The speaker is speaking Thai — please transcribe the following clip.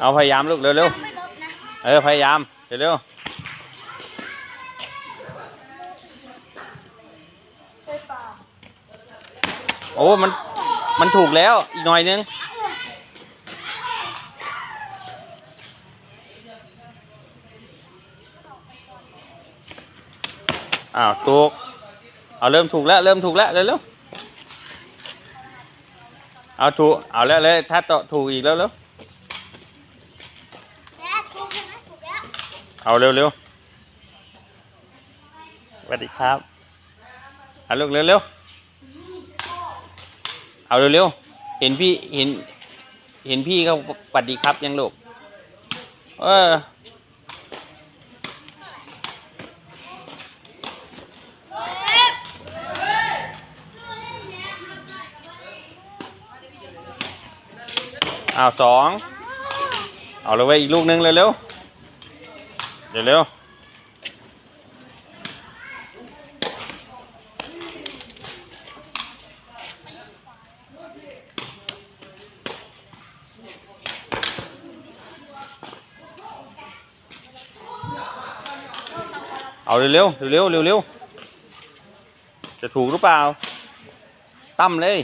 เอาพยายามลูกเร็วไม่ลบนะๆ เออพยายามเร็วไปเปล่าๆ โอ้มันมันถูกแล้วอีกหน่อยนึง อ้าวถูก เอาเริ่มถูกแล้วเริ่มถูกแล้วเร็วๆ เอาถูกเอาแล้วเลยถ้าต่อถูกอีกแล้วเร็ว แล้วถูกใช่ไหมถูกแล้ว เอาเร็วๆสวัสดีครับ เอาลูกเร็วๆ เอาเร็วๆ เห็นพี่เห็น เห็นพี่เขาสวัสดีครับยังลูก เอออ้าวสอง เอาเลยไว้ยอีกลูกนึงเร็วๆ เร็วๆเอาเร็วๆเร็วๆเร็วๆจะถูกหรือเปล่าตั้มเลย